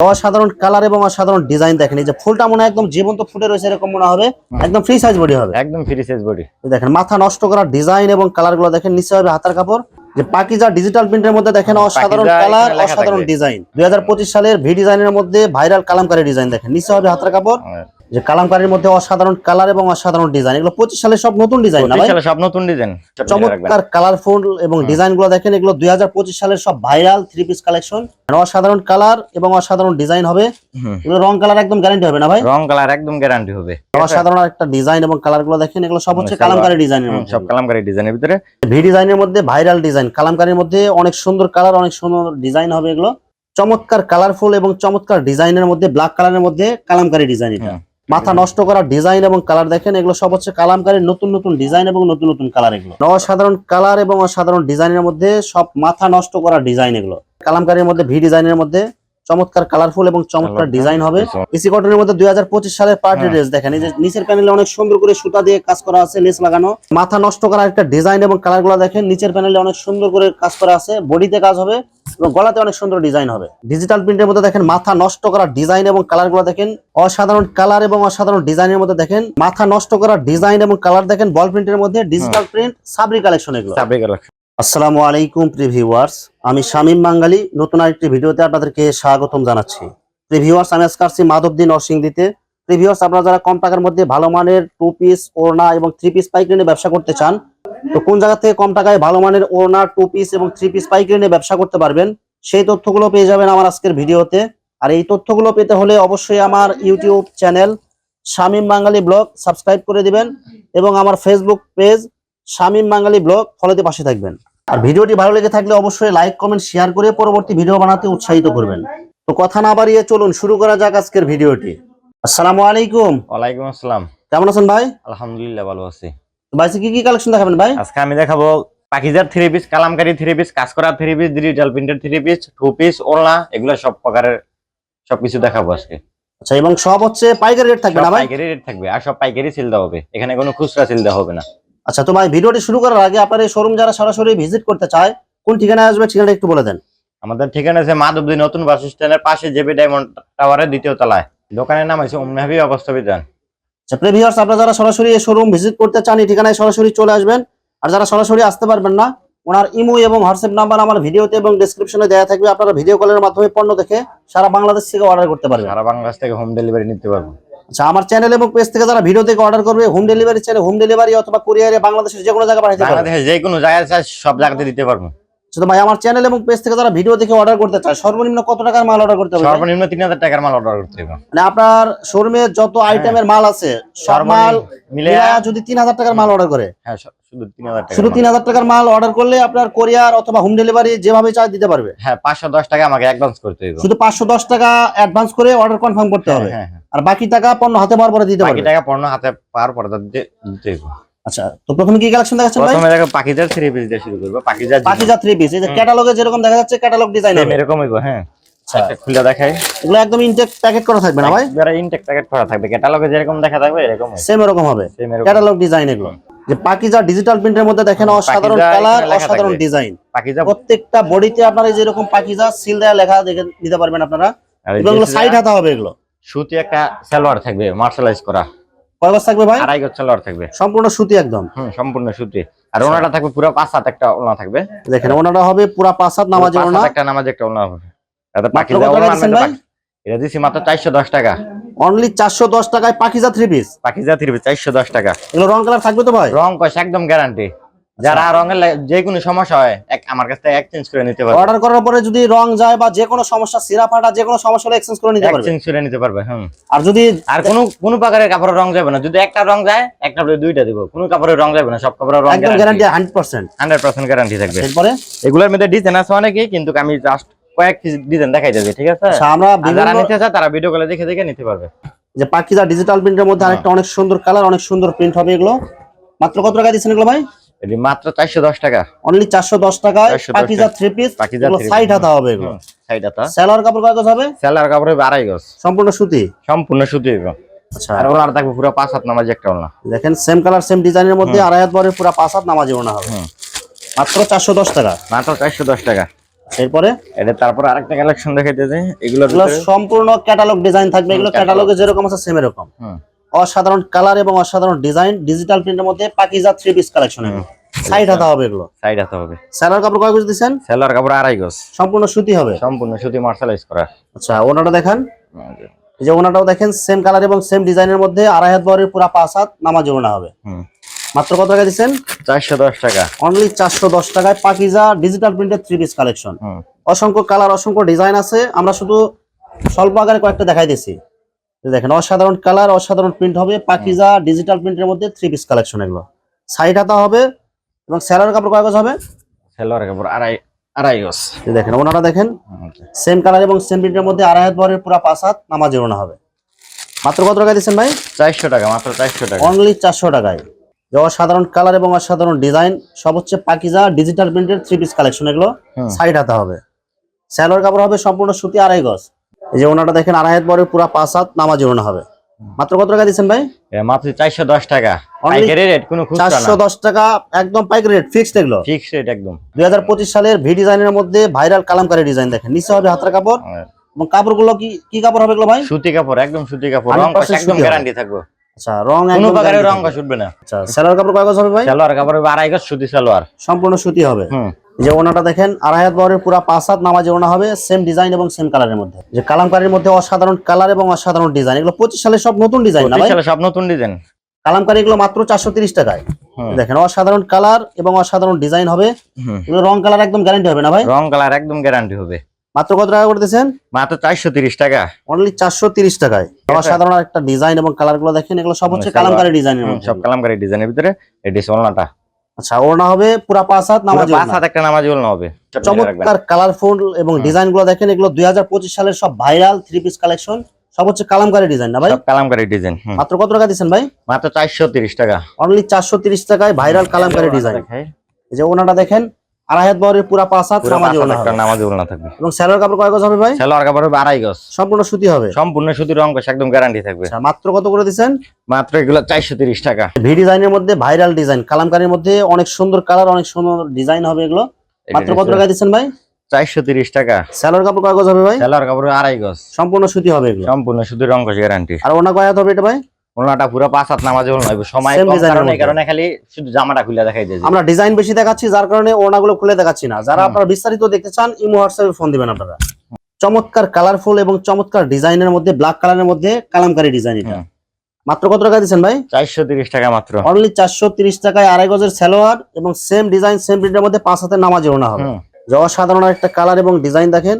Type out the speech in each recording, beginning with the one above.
অসাধারণ কালার এবং অসাধারণ ডিজাইন দেখেন। এই যে ফুলটা মনে হয় একদম জীবন্ত ফুটে রয়েছে এরকম মনে হবে। একদম ফ্রি সাইজ বডি হবে। একদম ফ্রি সাইজ বডি দেখেন মাথা নষ্ট করা ডিজাইন এবং কালারগুলো দেখেন নিচে হবে হাতার কাপড়। যে পাকিজা ডিজিটাল প্রিন্টের মধ্যে দেখেন অসাধারণ কালার অসাধারণ ডিজাইন দুই হাজার পঁচিশ সালের ভি ডিজাইনের মধ্যে ভাইরাল কালামকারী ডিজাইন দেখেন নিচে হবে হাতার কাপড়। যে কালামকারীর মধ্যে অসাধারণ কালার এবং অসাধারণ ডিজাইন। এগুলো পঁচিশ সালের সব নতুন ডিজাইন না ভাই? সব নতুন ডিজাইন। চমৎকার কালারফুল এবং ডিজাইনগুলো দেখেন এগুলো দুই হাজার পঁচিশ সালের সব ভাইরাল থ্রি পিস কালেকশন অসাধারণ কালার এবং অসাধারণ ডিজাইন হবে। এগুলো রং কালার একদম গ্যারান্টি হবে না ভাই? রং কালার একদম গ্যারান্টি হবে। অসাধারণ একটা ডিজাইন এবং কালারগুলো দেখেন এগুলো সব হচ্ছে কালামকারী ডিজাইনের মধ্যে। সব কালামকারী ডিজাইনের ভিতরে। ভি ডিজাইনের মধ্যে ভাইরাল ডিজাইন কালামকারীর মধ্যে অনেক সুন্দর কালার অনেক সুন্দর ডিজাইন হবে এগুলো। চমৎকার কালারফুল এবং চমৎকার ডিজাইনের মধ্যে ব্ল্যাক কালারের মধ্যে কালামকারী ডিজাইন এটা। মাথা নষ্ট করা ডিজাইন এবং কালার দেখেন, এগুলো সব হচ্ছে কালামকারীর নতুন নতুন ডিজাইন এবং নতুন নতুন কালার এগুলো। অসাধারণ কালার এবং অসাধারণ ডিজাইনের মধ্যে সব মাথা নষ্ট করা ডিজাইন এগুলো। কালামকারীর মধ্যে ভি ডিজাইনের মধ্যে চমৎকার কালারফুল এবং চমৎকার ডিজাইন হবে? এসি কটনের মধ্যে দুই হাজার পঁচিশ সালের পার্টি হ্যাঁ। ড্রেস দেখেন এই যে নিচের প্যানেলে অনেক সুন্দর করে সুতা দিয়ে কাজ করা আছে লেস লাগানো। মাথা নষ্ট করা একটা ডিজাইন এবং কালারগুলো দেখেন নিচের প্যানেলে অনেক সুন্দর করে কাজ করা আছে বডিতে কাজ হবে এবং গলাতে অনেক সুন্দর ডিজাইন হবে। ডিজিটাল প্রিন্টের মধ্যে দেখেন মাথা নষ্ট করা ডিজাইন এবং কালারগুলো দেখেন অসাধারণ কালার এবং অসাধারণ ডিজাইনের মধ্যে দেখেন মাথা নষ্ট করা ডিজাইন এবং কালার দেখেন বল প্রিন্টের মধ্যে ডিজিটাল প্রিন্ট সাবরি কালেকশন এগুলো। সাবরি কালেকশন আসসালামু আলাইকুম প্রিভিউয়ার্স আমি শামীম বাঙ্গালি নতুন আরেকটি ভিডিওতে আপনাদেরকে স্বাগতম জানাচ্ছি। প্রিভিউয়ার্স আমি আজকে আসছি মাধবদী নরসিংদীতে। প্রিভিউয়ার্স আপনারা যারা কম টাকার মধ্যে ভালো মানের টু পিস ওড়না এবং থ্রি পিস পাইকারি নিয়ে ব্যবসা করতে চান, তো কোন জায়গা থেকে কম টাকায় ভালো মানের ওড়না টু পিস এবং থ্রি পিস পাইকারি নিয়ে ব্যবসা করতে পারবেন, সেই তথ্যগুলো পেয়ে যাবেন আমার আজকের ভিডিওতে। আর এই তথ্যগুলো পেতে হলে অবশ্যই আমার YouTube channel Shamim Bangali blog subscribe করে দিবেন এবং আমার Facebook page Shamim Bangali blog ফলোতে পাশে থাকবেন। আর ভিডিওটি ভালো লেগে থাকলে অবশ্যই লাইক কমেন্ট শেয়ার করে পরবর্তী ভিডিও বানাতে উৎসাহিত করবেন। তো কথা না বাড়িয়ে চলুন শুরু করা যাক আজকের ভিডিওটি। আসসালামু আলাইকুম। ওয়ালাইকুম আসসালাম। কেমন আছেন ভাই? আলহামদুলিল্লাহ ভালো আছি। ভাই কি কি কালেকশন দেখাবেন ভাই? আজকে আমি দেখাবো পাকিজার three piece kalamkari three piece কাজ করা থ্রি পিস ডিজিটাল প্রিন্টের থ্রি পিস টু পিস ওড়না এগুলো সব প্রকারের সবকিছু দেখাবো আজকে। আচ্ছা এবং সব হচ্ছে পাইকারি রেট থাকবে না ভাই? পাইকারি রেট থাকবে আর সব পাইকারি সেল দেওয়া হবে। এখানে কোনো খুচরা সেল দেওয়া হবে না। আচ্ছা তো ভাই ভিডিওটি শুরু করার আগে আপনার এই শোরুম যারা সরাসরি ভিজিট করতে চায় কোন ঠিকানায় আসবে ঠিকানা একটু বলে দেন। আমাদের ঠিকানা আছে মাধবদী নতুন বাস স্ট্যান্ডের পাশে জেবি ডায়মন্ড টাওয়ারের দ্বিতীয় তলায়। দোকানের নাম হচ্ছে উম্মেহাবি অবস্থবিধান আচ্ছা প্রিভিয়ার্স আপনারা যারা সরাসরি এই শোরুম ভিজিট করতে চান এই ঠিকানায় সরাসরি চলে আসবেন। আর যারা সরাসরি আসতে পারবেন না ওনার ইমো এবং হোয়াটসঅ্যাপ নাম্বার আমার ভিডিওতে এবং ডেসক্রিপশনে দেওয়া থাকবে। আপনারা ভিডিও কলের মাধ্যমে পণ্য দেখে সারা বাংলাদেশ থেকে অর্ডার করতে পারবেন। সারা বাংলাদেশ থেকে হোম ডেলিভারি নিতে পারব আচ্ছা আমার চ্যানেল এবং পেজ থেকে যারা ভিডিও থেকে অর্ডার করবে home delivery channel home delivery অথবা কুরিয়ারে বাংলাদেশের যে কোনো জায়গায় পাঠাতে পারবে। যে কোনো জায়গায় সব জায়গাতে দিতে পারব। তো ভাই আমার চ্যানেল এবং পেজ থেকে যারা ভিডিও দেখে অর্ডার করতে চায় সর্বনিম্ন কত টাকার মাল অর্ডার করতে হবে? সর্বনিম্ন তিন হাজার টাকার মাল অর্ডার করতে হবে। মানে আপনার শোরুমে যত আইটেমের মাল আছে সব মাল মিলে যদি তিন হাজার টাকার মাল অর্ডার করে। হ্যাঁ শুধু তিন হাজার টাকা শুধু তিন হাজার টাকার মাল অর্ডার করলে আপনার কোরিয়ার অথবা হোম ডেলিভারি যেভাবে চায় দিতে পারবে। হ্যাঁ পাঁচশো দশ টাকা আমাকে অ্যাডভান্স করতে হবে। শুধু পাঁচশো দশ টাকা অ্যাডভান্স করে অর্ডার কনফার্ম করতে হবে। হ্যাঁ হ্যাঁ। আর বাকি টাকা পণ্য হাতে পাওয়ার পরে দিতে বাকি টাকা পণ্য হাতে পাওয়ার পরে দিতে হবে। আচ্ছা তো প্রথমে কি কালেকশন দেখাচ্ছেন ভাই? প্রথমে দেখো পাখিজার থ্রি পিস দিয়ে শুরু করব পাখিজার পাকিজা থ্রি পিস এই যে ক্যাটালগে যেরকম দেখা যাচ্ছে ক্যাটালগ ডিজাইন হবে। হ্যাঁ। আচ্ছা। একটা খুলে দেখাই। এগুলো একদম ইনটেক প্যাকেট করা থাকবে না ভাই? ইনটেক প্যাকেট করা থাকবে ক্যাটালগে যেরকম দেখা থাকবে এরকম সেম এরকম হবে। ক্যাটালগ ডিজাইন এগুলো। যে পাকিজা ডিজিটাল প্রিন্টের মধ্যে দেখেন অসাধারণ পাকিজা কালার অসাধারণ ডিজাইন পাখিজা প্রত্যেকটা বডিতে আপনারা যেরকম পাকিজা সিল দেওয়া লেখা দেখে নিতে পারবেন আপনারা। এগুলো সাইড হাতা হবে এগুলো। সুতি একটা সালোয়ার থাকবে মার্শালাইজ করা। কয় গজ থাকবে ভাই? আড়াই গজ সালোয়ার থাকবে। সম্পূর্ণ সুতি একদম। হুম সম্পূর্ণ সুতি। আর ওনাটা থাকবে পুরো পাঁচ হাত একটা ওনা থাকবে। দেখেন ওনাটা হবে পুরা পাঁচ হাত নামাজ ওনা। একটা নামাজ একটা ওনা হবে। এটা পাখি পাখিজা ওনা ভাই? এটা দিছি মাত্র চারশো দশ টাকা। অনলি চারশো দশ টাকায় Pakiza three piece Pakiza three piece চারশো দশ টাকা। এগুলো রং কালার থাকবে তো ভাই? রং কষ একদম গ্যারান্টি যারা রঙের লা- যে কোনো সমস্যা হয় এক আমার কাছ থেকে এক্সচেঞ্জ করে নিতে পারবে। অর্ডার করার পরে যদি রং যায় বা যে কোনো সমস্যা সিরা ফাটা যে কোনো সমস্যা হলে এক্সচেঞ্জ করে নিতে পারবে। এক্সচেঞ্জ করে নিতে পারবে হুম। আর যদি আর কোনো কোনো প্রকারের কাপড়ের রং যাবে না। যদি একটা রং যায় একটা বলে দুইটা দিব। কোনো কাপড়ের রং যাবে না সব কাপড়ের রং একদম guarantee hundred percent hundred percent guarantee থাকবে। এরপরে? এগুলোর মধ্যে ডিজাইন আছে অনেকই কিন্তু আমি জাস্ট কয়েক ডিজাইন দেখাই দেবে ঠিক আছে? আচ্ছা, আমরা যারা নিতে চায় তারা ভিডিও কলে দেখে দেখে নিতে পারবে। যে পাকিজা ডিজিটাল প্রিন্টের মধ্যে আরেকটা অনেক সুন্দর কালার অনেক সুন্দর প্রিন্ট হবে এগুলো। মাত্র কত টাকা দিচ্ছেন এগুলো ভাই? এটি মাত্র চারশো দশ টাকা। অনলি চারশো দশ টাকায় 410 পাকিজা থ্রি পিস পাকিজা এগুলো সাইড। হাতা হবে এগুলো। সাইড আতা সেলার কাপড় কাগজ হবে? সেলার কাপড় হবে আড়াই গজ। সম্পূর্ণ সুতি? সম্পূর্ণ সুতি হইব আচ্ছা। আর ওনার থাকবে পুরো পাঁচ হাত নামাজ একটা ওনা দেখেন সেম কালার সেম ডিজাইনের মধ্যে আড়াই হাত বরের পুরো পাঁচ হাত নামাজি ওনা হবে। মাত্র চারশো দশ টাকা। মাত্র চারশো দশ টাকা। এরপরে? এটা তারপর আরেকটা কালেকশন দেখাইতেছে। এগুলোর এগুলো সম্পূর্ণ ক্যাটালগ ডিজাইন থাকবে। এগুলো ক্যাটালগে যেরকম আছে সেম এরকম। হুম। অসাধারণ কালার এবং অসাধারণ ডিজাইন ডিজিটাল প্রিন্টের মধ্যে Pakiza three piece collection side হাতা হবে এগুলো? সাইড হাতে হবে। স্যালার কাপড় কয় গজ দিচ্ছেন সেলোয়ার কাপড় আড়াই গজ। সম্পূর্ণ সুতি হবে? সম্পূর্ণ সুতি মার্শালাইজ করা। আচ্ছা ওনাটা দেখেন। এই যে ওনাটাও দেখেন সেম কালার এবং সেম ডিজাইনের মধ্যে আড়াই হাত বরের পুরা পাঁচ হাত নামাজ ওনা হবে। হুম। মাত্র কত টাকা দিচ্ছেন চারশো দশ টাকা। অনলি চারশো দশ টাকায় পাকিজা ডিজিটাল প্রিন্টের থ্রি পিস কালেকশন অসংখ্য কালার অসংখ্য ডিজাইন আছে। আমরা শুধু স্বল্প আকারে কয়েকটা দেখাই দিছি দেখেন অসাধারণ কালার অসাধারণ প্রিন্ট হবে। পাকিজা ডিজিটাল প্রিন্টের মধ্যে থ্রি পিস কালেকশন এগুলো। সাইড হাতা হবে এবং স্যালার কাপড় কয় গজ হবে? সেলোয়ার কাপড় আড়াই আড়াই গজ। দেখেন ওনারা দেখেন সেম কালার এবং সেম প্রিন্টের মধ্যে আড়াই হাত বরের পুরা পাঁচ হাত নামাজ ওনা হবে। মাত্র কত টাকা দিচ্ছেন ভাই? চারশো টাকা মাত্র চারশো টাকা। অনলি চারশো টাকায়। যে অসাধারণ কালার এবং অসাধারণ ডিজাইন সব হচ্ছে পাকিজা ডিজিটাল প্রিন্টের থ্রি পিস কালেকশন এগুলো। সাইড হাতে হবে। স্যালোয়ার কাপড় হবে সম্পূর্ণ সুতি আড়াই গজ। এই যে ওনাটা দেখেন আড়াই হাত বরের পুরা পাঁচ হাত নামাজ ওনা হবে। মাত্র কত টাকা দিচ্ছেন ভাই? মাত্র চারশো দশ টাকা। পাইকারি রেট কোনো চারশো দশ টাকা একদম পাইকারি রেট ফিক্সড এগুলো। ফিক্স রেট একদম। দুই হাজার পঁচিশ সালের ভি ডিজাইনের মধ্যে ভাইরাল কালামকারী ডিজাইন দেখেন। নিচে হবে হাতের কাপড়। এবং কাপড়গুলো কি কি কাপড় হবে এগুলো ভাই? সুতি কাপড় একদম সুতি কাপড়। রং কষ একদম গ্যারান্টি থাকবে। আচ্ছা রং কোনো প্রকারের রং। উঠবে না। আচ্ছা স্যালোয়ার কাপড় কয় গজ হবে ভাই? সালোয়ার কাপড় আড়াই গজ সুতি সালোয়ার। সম্পূর্ণ সুতি হবে। হুম। যে ওনাটা দেখেন আড়াই হাত বহরের পুরা পাঁচ হাত নামাজে ওনা হবে সেম ডিজাইন এবং সেম কালারের মধ্যে। যে কালামকারীর মধ্যে অসাধারণ কালার এবং অসাধারণ ডিজাইন এগুলো পঁচিশ সালে সব নতুন ডিজাইন না ভাই? সব নতুন ডিজাইন কালামকারী এগুলো মাত্র চারশো তিরিশ টাকায়। দেখেন অসাধারণ কালার এবং অসাধারণ ডিজাইন হবে। এগুলো রং কালার একদম গ্যারান্টি হবে না ভাই? রং কালার একদম গ্যারান্টি হবে। মাত্র কত টাকা করে দিয়েছেন মাত্র চারশো তিরিশ টাকা। অনলি চারশো তিরিশ টাকায়। অসাধারণ একটা ডিজাইন এবং কালারগুলো দেখেন এগুলো সব হচ্ছে কালামকারী ডিজাইনের হুম, মধ্যে। সব কালামকারী ডিজাইনের ভিতরে এটি সোলনাটা আচ্ছা ওড়না হবে পুরা পাঁচ হাত নামাজ পাঁচ হাত একটা নামাজ না হবে। চমৎকার কালারফুল এবং ডিজাইনগুলো দেখেন এগুলো দুই হাজার পঁচিশ সালের সব ভাইরাল থ্রি পিস কালেকশন সব হচ্ছে কালামকারী ডিজাইন না ভাই? কালামকারি ডিজাইন মাত্র কত টাকা দিচ্ছেন ভাই? মাত্র চারশো তিরিশ টাকা। অনলি চারশো তিরিশ টাকায় ভাইরাল কালামকারী ডিজাইন এই যে ওনাটা দেখেন আড়াই হাত বহরের পুরা পাঁচ হাত পুরো নামাজ পাঁচ একটা হবে। নামাজ থাকবে। এবং স্যালোয়ার কাপড় কয় গজ হবে ভাই? সালোয়ার কাপড় হবে আড়াই গজ। সম্পূর্ণ সুতি হবে? সম্পূর্ণ সুতি রং কষ একদম গ্যারান্টি থাকবে। আচ্ছা মাত্র কত করে দিচ্ছেন? মাত্র এগুলো চারশো তিরিশ টাকা। ভি ডিজাইনের মধ্যে ভাইরাল ডিজাইন কালামকারীর মধ্যে অনেক সুন্দর কালার অনেক সুন্দর ডিজাইন হবে এগুলো। মাত্র কত টাকা দিচ্ছেন ভাই? চারশো তিরিশ টাকা। স্যালোয়ার কাপড় কয় গজ হবে ভাই? সালোয়ার কাপড় আড়াই গজ। সম্পূর্ণ সুতি হবে এগুলো। সম্পূর্ণ সুতি রং কষ গ্যারান্টি আর ওনা কয় হবে এটা ভাই? ওনাটা পুরো পাঁচ হাত নামাজ নয় সময় কম কারণে কারণে খালি শুধু জামাটা খুলে দেখাই দিয়েছে আমরা ডিজাইন বেশি দেখাচ্ছি যার কারণে ওনাগুলো খুলে দেখাচ্ছি না। যারা আপনারা বিস্তারিত দেখতে চান ইমো হোয়াটসঅ্যাপে ফোন দিবেন আপনারা। চমৎকার কালারফুল এবং চমৎকার ডিজাইনের মধ্যে ব্ল্যাক কালারের মধ্যে কালামকারী ডিজাইন এটা। মাত্র কত টাকা দিচ্ছেন ভাই? চারশো তিরিশ টাকা মাত্র। অনলি চারশো তিরিশ টাকায় আড়াই গজের সালোয়ার এবং সেম ডিজাইন সেম প্রিন্টের মধ্যে পাঁচ হাতের নামাজে ওনা হবে। অসাধারণ একটা কালার এবং ডিজাইন দেখেন।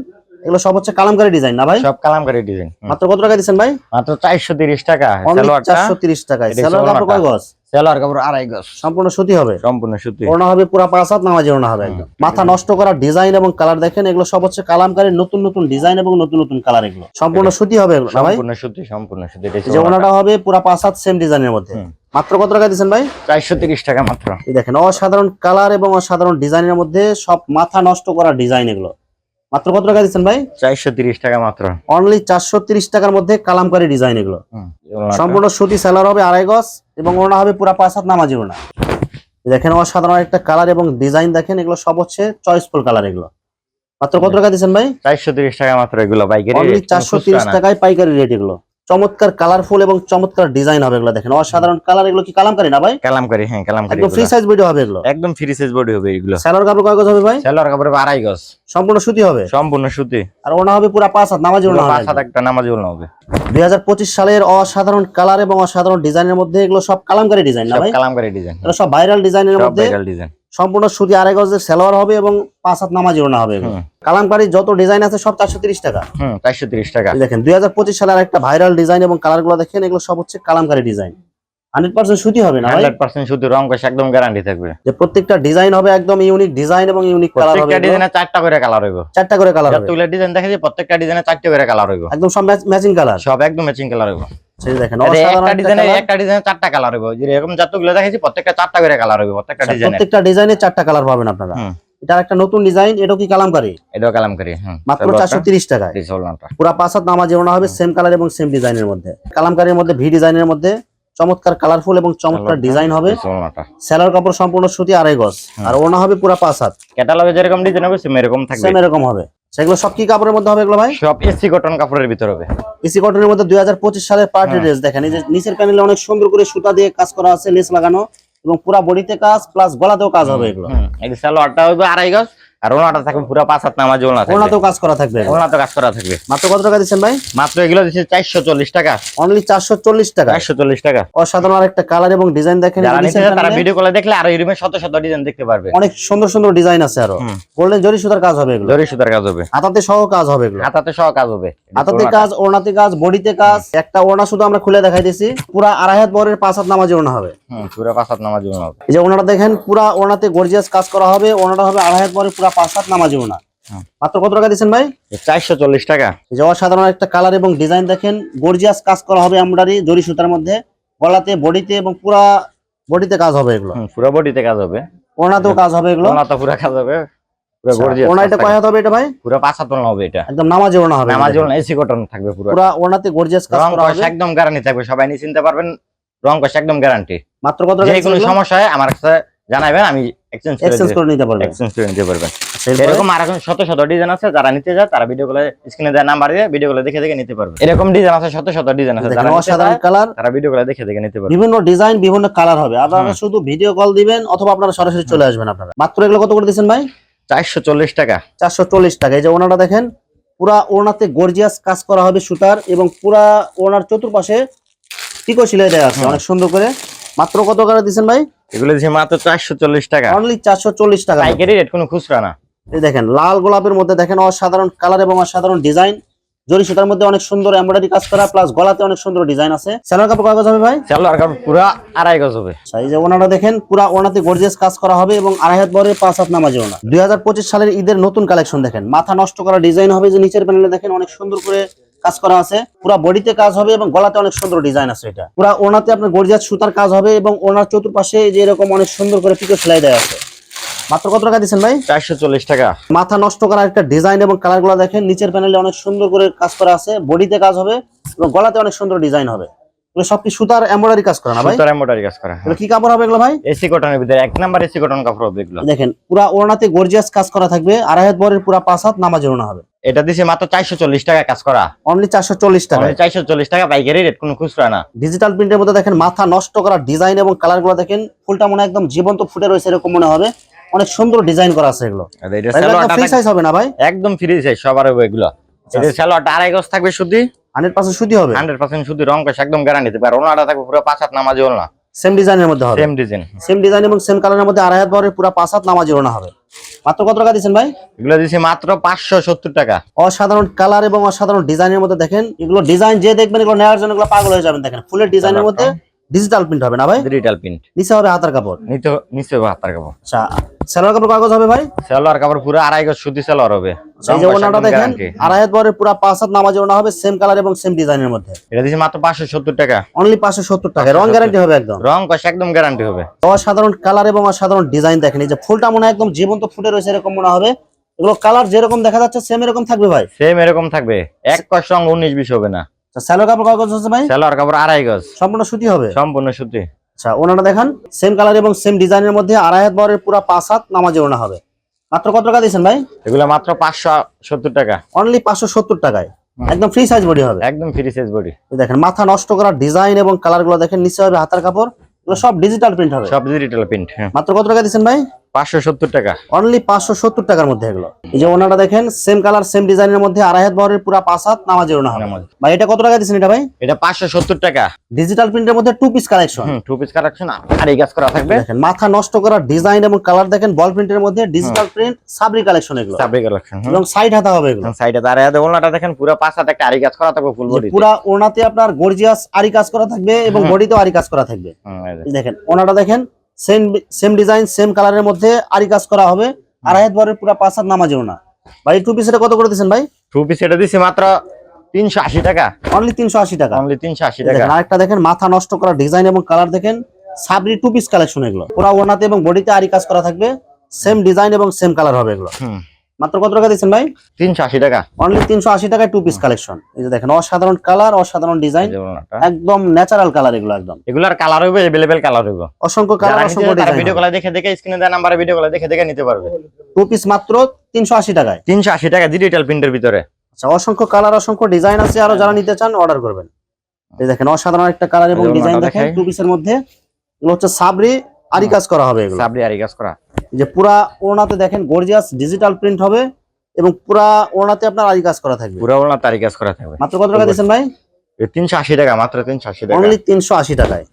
এগুলো সব হচ্ছে কালামকারী ডিজাইন না ভাই? সব কালামকারী ডিজাইন মাত্র কত টাকা দিচ্ছেন ভাই? মাত্র চারশো তিরিশ টাকা। অনলি সালোয়ারটা চারশো তিরিশ টাকায়। সালোয়ার কাপড় কয় গজ? সালোয়ার কাপড় আড়াই গজ। সম্পূর্ণ সুতি হবে? সম্পূর্ণ সুতি। ওড়না হবে পুরো পাঁচ হাত নামাজে ওড়না হবে একদম। মাথা নষ্ট করা ডিজাইন এবং কালার দেখেন এগুলো সব হচ্ছে কালামকারীর নতুন নতুন ডিজাইন এবং নতুন নতুন কালার এগুলো। সম্পূর্ণ সুতি হবে এগুলো না ভাই? সম্পূর্ণ সুতি সম্পূর্ণ সুতি যে ওনাটা হবে পুরো পাঁচ হাত সেম ডিজাইনের মধ্যে। মাত্র কত টাকা দিচ্ছেন ভাই? চারশো তিরিশ টাকা মাত্র। এই দেখেন অসাধারণ কালার এবং অসাধারণ ডিজাইনের মধ্যে সব মাথা নষ্ট করা ডিজাইন এগুলো। মাত্র কত টাকা দিচ্ছেন ভাই? চারশো তিরিশ টাকা মাত্র। অনলি চারশো তিরিশ টাকার মধ্যে কালামকারী ডিজাইন এগুলো। সম্পূর্ণ সুতি সেলার হবে আড়াই গজ এবং ওনা হবে পুরা পাঁচ হাত নামাজি ওনা দেখেন আমার সাধারণ একটা কালার এবং ডিজাইন দেখেন এগুলো সব হচ্ছে চয়েসফুল কালার এগুলো। মাত্র কত টাকা দিচ্ছেন ভাই? চারশো তিরিশ টাকা মাত্র এগুলো পাইকারি চারশো তিরিশ টাকায় পাইকারি রেট এগুলো। চমৎকার কালারফুল এবং চমৎকার ডিজাইন হবে এগুলো দেখেন। অসাধারণ কালার এগুলো কি কালামকারী না ভাই? কালামকারি হ্যাঁ কালামকারি একদম ফ্রি সাইজ ভিডিও হবে এগুলো। একদম ফ্রি সাইজ বডি হবে এগুলো। স্যালোর কাপড় কয় গজ হবে ভাই? সালোয়ার কাপড় হবে আড়াই গজ। সম্পূর্ণ সুতি হবে? সম্পূর্ণ সুতি। আর ওনা হবে পুরা পাঁচ হাত নামাজি ওনা পাঁচ হাত একটা নামাজ না হবে। দুই হাজার পঁচিশ সালের অসাধারণ কালার এবং অসাধারণ ডিজাইনের মধ্যে এগুলো সব কালামকারী ডিজাইন না সব ভাই? কালামকারি ডিজাইন এগুলো সব ভাইরাল ডিজাইনের মধ্যে ভাইরাল ডিজাইন সম্পূর্ণ সুতি আড়াই গজের সেলোয়ার হবে এবং পাঁচ হাত নামাজি ওনা হবে। হুম কালামকারী যত ডিজাইন আছে সব চারশো তিরিশ টাকা। চারশো তিরিশ টাকা। দেখেন দুই হাজার পঁচিশ সালের একটা ভাইরাল ডিজাইন এবং কালারগুলো দেখেন এগুলো সব হচ্ছে কালামকারী ডিজাইন। হান্ড্রেড পার্সেন্ট সুতি হবে না হান্ড্রেড পার্সেন্ট শুধু রং কষ একদম গ্যারান্টি থাকবে। যে প্রত্যেকটা ডিজাইন হবে একদম ইউনিক ডিজাইন এবং ইউনিক কালার হবে। প্রত্যেকটা ডিজাইনে চারটা করে কালার চারটা করে কালার হবে। যতগুলো ডিজাইন দেখা যায় প্রত্যেকটা ডিজাইনে চারটে করে কালার হইব। একদম সব ম্যাচিং কালার সব একদম ম্যাচিং কালার হইব। সেই দেখেন একটা একটা ডিজাইনে colour। একটা ডিজাইনে চারটা কালার হইব। যে যতগুলো দেখাচ্ছি প্রত্যেকটা চারটা করে কালার হইব প্রত্যেকটা আচ্ছা, ডিজাইনে প্রত্যেকটা ডিজাইনে চারটা কালার পাবেন আপনারা। এটা একটা নতুন ডিজাইন এটাও কি কালামকারী? এটাও কালামকারি মাত্র চারশো তিরিশ টাকায়। পাঁচ হাত নামাজ ওনা হবে সেম কালার এবং সেম ডিজাইনের মধ্যে। কালামকারীর মধ্যে ভি ডিজাইনের মধ্যে চমৎকার কালারফুল এবং চমৎকার ডিজাইন হবে। সেলার কাপড় সম্পূর্ণ সুতি আড়াই গজ। আর ওনা হবে পুরা পাঁচ হাত। ক্যাটালগে যেরকম ডিজাইন হবে সেম এরকম থাকবে। সেম এরকম হবে। সেগুলো সব কি কাপড়ের মধ্যে হবে এগুলো ভাই? সব এসি কটন কাপড়ের ভিতর হবে। এসি কটনের মধ্যে 2025 সালের পার্টি হ্যাঁ। ড্রেস দেখেন এই যে নিচের প্যানেলে অনেক সুন্দর করে সুতা দিয়ে কাজ করা আছে লেস লাগানো এবং পুরো বডিতে কাজ প্লাস গলাতেও কাজ হবে এগুলো। এই সালোয়ারটা হবে আড়াই গজ আর ওনাটা থাকবে পুরো পাঁচ হাত নামাজ ওনা থাকবে। ওনাতেও কাজ করা থাকবে? এগুলো। ওনাতে কাজ করা থাকবে। মাত্র কত টাকা দিচ্ছেন ভাই? মাত্র এগুলো দিচ্ছে চারশো চল্লিশ টাকা। অনলি চারশো চল্লিশ টাকা? চারশো চল্লিশ টাকা। অসাধারণ আরেকটা কালার এবং ডিজাইন দেখেন তারা ভিডিও কলে দেখলে আরও এরকম শত শত ডিজাইন দেখতে পারবে। অনেক সুন্দর সুন্দর ডিজাইন আছে আরও। গোল্ডেন জরি সুতার কাজ হবে এগুলো। জরি সুতার কাজ হবে। হাতাতে সহ কাজ হবে এগুলো। হাতাতে সহ কাজ হবে। হাতাতে কাজ ওড়নাতে কাজ বডিতে কাজ একটা ওড়না শুধু আমরা খুলে দেখাই দিছি পুরা আড়াই হাত বরের পাঁচ হাত নামাজি ওড়না হবে। পুরো পাঁচ হাত নামাজ ওনা হবে। এই যে ওনাটা দেখেন পুরা ওনাতে গর্জিয়াস কাজ করা হবে ওনাটা হবে আড়াই হাত বরের পুরা পাঁচ হাত নামাজি ওড়না হুম। মাত্র কত টাকা দিচ্ছেন ভাই? চারশো চল্লিশ টাকা। এই যে অসাধারণ একটা কালার এবং ডিজাইন দেখেন গর্জিয়াস কাজ করা হবে জরি সুতার মধ্যে। গলাতে বডিতে এবং পুরা বডিতে কাজ হবে এগুলো। পুরো বডিতে কাজ হবে। ওড়নাতেও কাজ হবে এগুলো। পুরো কাজ হবে। আচ্ছা, পাঁচ একদম গ্যারান্টি থাকবে সবাই নিয়ে চিনতে পারবেন। রং কষ একদম গ্যারান্টি মাত্র কত? সমস্যা হয় আমার কাছে জানাবেন আমি এক্সচেঞ্জ করে নিতে পারবেন এক্সচেঞ্জ করে নিতে পারবেন এরকম আর এখন শত শত ডিজাইন আছে যারা নিতে তারা ভিডিও কলে স্ক্রিনে দেওয়া নাম্বার দিয়ে ভিডিও কলে দেখে দেখে নিতে পারবে। এরকম ডিজাইন আছে শত শত ডিজাইন আছে যারা অসাধারণ কালার তারা ভিডিও কলে দেখে দেখে নিতে পারবে। বিভিন্ন ডিজাইন বিভিন্ন কালার হবে। আপনারা শুধু ভিডিও কল দিবেন অথবা আপনারা সরাসরি চলে আসবেন আপনারা। মাত্র এগুলো কত করে ভাই? চারশো চল্লিশ টাকা। চারশো চল্লিশ টাকা। এই যে ওনাটা দেখেন পুরা ওনাতে গর্জিয়াস কাজ করা হবে সুতার এবং পুরা ওনার চতুর্পাশে টিকো সিলাই দেওয়া আছে অনেক সুন্দর করে। মাত্র কত করে দিচ্ছেন ভাই? এগুলো দিচ্ছে মাত্র চারশো চল্লিশ টাকা। অনলি চারশো চল্লিশ টাকা। পাইকারি রেট কোনো খুচরা না। এই দেখেন লাল গোলাপের মধ্যে দেখেন অসাধারণ কালার এবং অসাধারণ ডিজাইন। জরি সুতার মধ্যে অনেক সুন্দর এমব্রয়ডারি কাজ করা প্লাস গলাতে অনেক সুন্দর ডিজাইন আছে। স্যালোয়ার কাপড় কাগজ হবে ভাই? চালো কাপড় পুরো আড়াই গজ হবে। আচ্ছা, এই যে ওনাটা দেখেন পুরা ওনাতে গর্জিয়াস কাজ করা হবে এবং আড়াই হাত বরের পাঁচ হাত নামাজি ওনা। দুই সালের ঈদের নতুন কালেকশন দেখেন। মাথা নষ্ট করা ডিজাইন হবে যে নিচের প্যানেলে দেখেন অনেক সুন্দর করে কাজ করা আছে। পুরা বডিতে কাজ হবে এবং গলাতে অনেক সুন্দর ডিজাইন আছে এটা। পুরা ওনাতে আপনার গর্জিয়াস সুতার কাজ হবে এবং ওনার চতুর্পাশে যে এরকম অনেক সুন্দর করে পিকো সেলাই দেওয়া আছে। মাত্র কত টাকা দিচ্ছেন ভাই? চারশো চল্লিশ টাকা। মাথা নষ্ট করা একটা ডিজাইন এবং কালারগুলো দেখেন নিচের প্যানেলে অনেক সুন্দর করে কাজ করা আছে বডিতে কাজ হবে এবং গলাতে অনেক সুন্দর ডিজাইন হবে। সব কি সুতার এমব্রয়ডারি কাজ করা না ভাই? সুতার এমব্রয়ডারি কাজ করা কি কাপড় হবে এগুলো ভাই? এসি কটনের ভিতরে এক নাম্বার এসি কটন কাপড় হবে এগুলো। দেখেন পুরা ওড়নাতে গর্জিয়াস কাজ করা থাকবে আড়াই হাত বরের পুরা পাঁচ হাত নামাজ ওড়না হবে। এটা দিছে মাত্র চারশো চল্লিশ টাকা কাজ করা। অনলি চারশো চল্লিশ টাকা চারশো চল্লিশ টাকা পাইকারি রেট কোনো খুচরা না। ডিজিটাল প্রিন্টের মধ্যে দেখেন মাথা নষ্ট করা ডিজাইন এবং কালারগুলো দেখেন ফুলটা মনে একদম জীবন্ত ফুটে রয়েছে এরকম মনে হবে। অনেক সুন্দর ডিজাইন করা আছে এগুলো। এটা ফ্রি সাইজ হবে না ভাই? একদম ফ্রি সাইজ সবার হবে এগুলো। এটা সালোয়ারটা আড়াই গজ থাকবে শুধু হান্ড্রেড পার্সেন্ট সুতি হবে? হান্ড্রেড পার্সেন্ট শুধু রং একদম গ্যারান্টি দিতে পারে। ওনাটা থাকবে পুরো পাঁচ হাত নামাজ ওনা সেম ডিজাইনের মধ্যে হবে। সেম ডিজাইন সেম ডিজাইন এবং সেম কালারের মধ্যে আড়াই হাত বরের পুরা পাঁচ হাত নামাজ ওড়না হবে। মাত্র কত টাকা দিচ্ছেন ভাই? এগুলো দিচ্ছি মাত্র পাঁচশো সত্তর টাকা। অসাধারণ কালার এবং অসাধারণ ডিজাইনের মধ্যে দেখেন এগুলো ডিজাইন যে দেখবেন এগুলো নেওয়ার জন্য এগুলো পাগল হয়ে যাবেন দেখেন ফুলের ডিজাইনের মধ্যে ডিজিটাল প্রিন্ট হবে না ভাই? ডিজিটাল প্রিন্ট নিচে হবে হাতার কাপড়। নিতে হবে হাতার কাপড়। আচ্ছা সালোয়ার কাপড় কাগজ হবে ভাই? সালোয়ার কাপড় পুরো আড়াই গজ সুতি সালোয়ার হবে। এই যে ওনাটা দেখেন আড়াই হাত বরের পুরা পাঁচ হাত নামাজ ওড়না হবে সেম কালার এবং সেম ডিজাইনের মধ্যে। এটা দিছে মাত্র পাঁচশো সত্তর টাকা। অনলি পাঁচশো সত্তর টাকা। রং গ্যারান্টি হবে একদম। রং কষ একদম গ্যারান্টি হবে। অসাধারণ কালার এবং অসাধারণ ডিজাইন দেখেন। এই যে ফুলটা মনে হয় একদম জীবন্ত ফুটে রয়েছে এরকম মনে হবে। এগুলো কালার যেরকম দেখা যাচ্ছে সেম এরকম থাকবে ভাই। সেম এরকম থাকবে। এক কষ রং উনিশ বিশ হবে না। আচ্ছা কাপড় হচ্ছে ভাই? কাপড় আড়াই গজ। সম্পূর্ণ সুতি হবে? সম্পূর্ণ সুতি। আচ্ছা ওনাটা দেখান। সেম কালার এবং সেম ডিজাইনের মধ্যে আড়াই হাত বরের পুরা পাঁচ হাত নামাজে ওনা হবে। মাত্র কত টাকা দিয়েছেন ভাই? এগুলো মাত্র পাঁচশো সত্তর টাকা। অনলি পাঁচশো সত্তর টাকায়। একদম ফ্রি সাইজ বডি হবে। একদম ফ্রি সাইজ বডি দেখেন মাথা নষ্ট করা ডিজাইন এবং কালারগুলো দেখেন নিচে হবে হাতার কাপড়। সব ডিজিটাল প্রিন্ট হবে। সব ডিজিটাল প্রিন্ট মাত্র কত টাকা দিচ্ছেন ভাই? পাঁচশো সত্তর টাকা। অনলি পাঁচশো সত্তর টাকার মধ্যে এগুলো। এই যে ওনাটা দেখেন সেম কালার সেম ডিজাইনের মধ্যে আড়াই হাত পুরা পাঁচ হাত নামাজে ওনা হবে। ভাই এটা কত টাকা এটা ভাই? এটা পাঁচশো সত্তর টাকা। ডিজিটাল প্রিন্টের মধ্যে two piece collection hmm two piece collection আর এই কাজ করা থাকবে। দেখেন মাথা নষ্ট করা ডিজাইন এবং কালার দেখেন বল প্রিন্টের মধ্যে ডিজিটাল প্রিন্ট সাবরি কালেকশন এগুলো। সাবরি কালেকশন এবং সাইড হাতা হবে এগুলো। সাইডে ওনাটা দেখেন পুরো পাঁচ হাতে একটা আরি কাজ করা থাকবে ফুল বডি পুরা ওনাতে আপনার গর্জিয়াস আরি কাজ করা থাকবে এবং। বডিতেও আরি কাজ করা থাকবে। দেখেন ওনাটা দেখেন সেম সেম ডিজাইন সেম কালারের মধ্যে আরি কাজ করা হবে। আড়াই হাত বরের পুরো পাঁচ হাত নামাজেও না। ভাই টু পিসের কত করে দিচ্ছেন ভাই? টু পিস এটা দিছি মাত্র তিনশো আশি টাকা। অনলি তিনশো আশি টাকা। অনলি তিনশো আশি টাকা দেখেন আরেকটা দেখেন মাথা নষ্ট করা ডিজাইন এবং কালার দেখেন সাবরি টু পিস কালেকশন এগুলো। পুরা ওনাতে এবং বডিতে আরি কাজ করা থাকবে সেম ডিজাইন এবং সেম কালার হবে এগুলো। হুম। মাত্র কত টাকা দিচ্ছেন ভাই? তিনশো আশি টাকা। অনলি তিনশো আশি টাকায় টু পিস কালেকশন এই যে দেখেন অসাধারণ কালার অসাধারণ ডিজাইন। একদম ন্যাচারাল কালার এগুলো একদম। এগুলার কালার হইবে এভেলেবেল কালার হইব। অসংখ্য কালার অসংখ্য তারা ভিডিও ডিজাইন কলে দেখে দেখে স্ক্রিনে দেওয়া নাম্বারে ভিডিও কলে দেখে দেখে নিতে পারবে। টু পিস মাত্র তিনশো আশি টাকায়। তিনশো আশি টাকা ডিজিটাল প্রিন্টের ভিতরে। আচ্ছা অসংখ্য কালার অসংখ্য ডিজাইন আছে আরও যারা নিতে চান অর্ডার করবেন। এই দেখেন অসাধারণ একটা কালার এবং ডিজাইন দেখেন দেখাই। টু পিসের মধ্যে। এগুলো হচ্ছে সাবরি আরি কাজ করা হবে এগুলো। সাবরি আরি কাজ করা। যে পুরা ওড়নাতে দেখেন গর্জিয়াস ডিজিটাল প্রিন্ট হবে এবং পুরা ওড়নাতে আপনার আরি কাজ করা থাকবে। পুরো ওড়না তারি কাজ করা থাকবে। মাত্র কত টাকা দিচ্ছেন ভাই? তিনশো আশি টাকা মাত্র তিনশো আশি টাকা। অনলি তিনশো আশি টাকায়।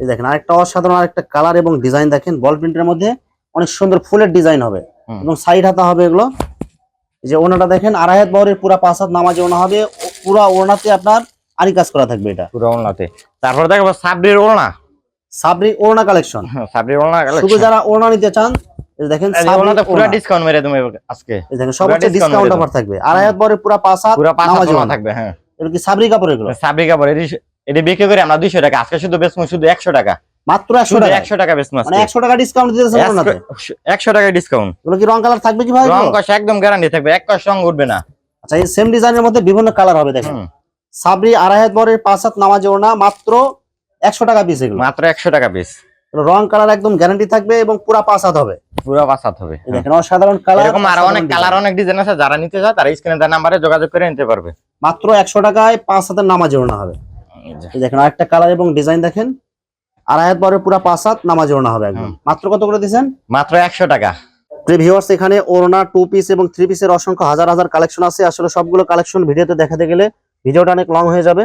এই দেখেন আরেকটা অসাধারণ আরেকটা কালার এবং ডিজাইন দেখেন বল প্রিন্টের মধ্যে অনেক সুন্দর ফুলের ডিজাইন হবে এবং সাইড হাতা হবে এগুলো। এই যে ওনাটা দেখেন আড়াই হাত বহরের পুরা পাঁচ হাত নামাজে ওনা হবে। পুরা ওড়নাতে আপনার আরি কাজ করা থাকবে এটা। পুরো ওড়নাতে। তারপর দেখো সাবরির ওড়না। সাবরি ওড়না কালেকশন হ্যাঁ, সাবরির ওড়না শুধু যারা ওড়না নিতে চান দেখেন সাবরি ওড়নাতে পুরো ডিসকাউন্ট মেরে তুমি আজকে। দেখেন সব পুরা হচ্ছে discount ডিসকাউন্ট অফার থাকবে। আড়াই হাত বহরের পুরা পাঁচ হাত পুরো পাঁচ হাত ওড়না ওড়না। থাকবে হ্যাঁ। এগুলো কি সাবরি কাপড় এগুলো? সাবরি কাপড় এটি এটি বিক্রি করে আমরা দুইশো টাকা। আজকে শুধু বেচমু শুধু একশো টাকা। মাত্র একশো শুধু টাকা। একশো টাকা বেচমু মানে একশো টাকা ডিসকাউন্ট দিতেছেন ওড়নাতে? একশো টাকা ডিসকাউন্ট এগুলো কি রং কালার থাকবে কি ভাই রং? কষ একদম গ্যারান্টি থাকবে। এক কষ রং উঠবে না। আচ্ছা এই সেম ডিজাইনের মধ্যে বিভিন্ন কালার হবে দেখেন। সাবরি আড়াই হাত বরের পাঁচ হাত নামাজে ওনা মাত্র একশো টাকা পিস এগুলো। মাত্র একশো টাকা পিস রং কালার একদম গ্যারান্টি থাকবে এবং পুরা হাত হবে। পুরো হাত হবে এই দেখেন অসাধারণ কালার এরকম আরও অনেক কালার অনেক ডিজাইন আছে যারা নিতে চায় তারা স্ক্রিনে দেওয়া নাম্বারে যোগাযোগ করে নিতে পারবে। মাত্র একশো টাকায় পাঁচ হাতের নামাজ ওনা হবে। দেখেন আরেকটা কালার এবং ডিজাইন দেখেন। আড়াই হাত বরের পুরা পাঁচ হাত নামাজ ওনা হবে একদম। মাত্র কত করে দিচ্ছেন মাত্র একশো টাকা। ভিউয়ার্স এখানে ওড়না টু পিস এবং থ্রি পিসের অসংখ্য হাজার হাজার কালেকশন আছে। আসলে সবগুলো কালেকশন ভিডিওতে দেখাতে গেলে ভিডিওটা অনেক লং হয়ে যাবে।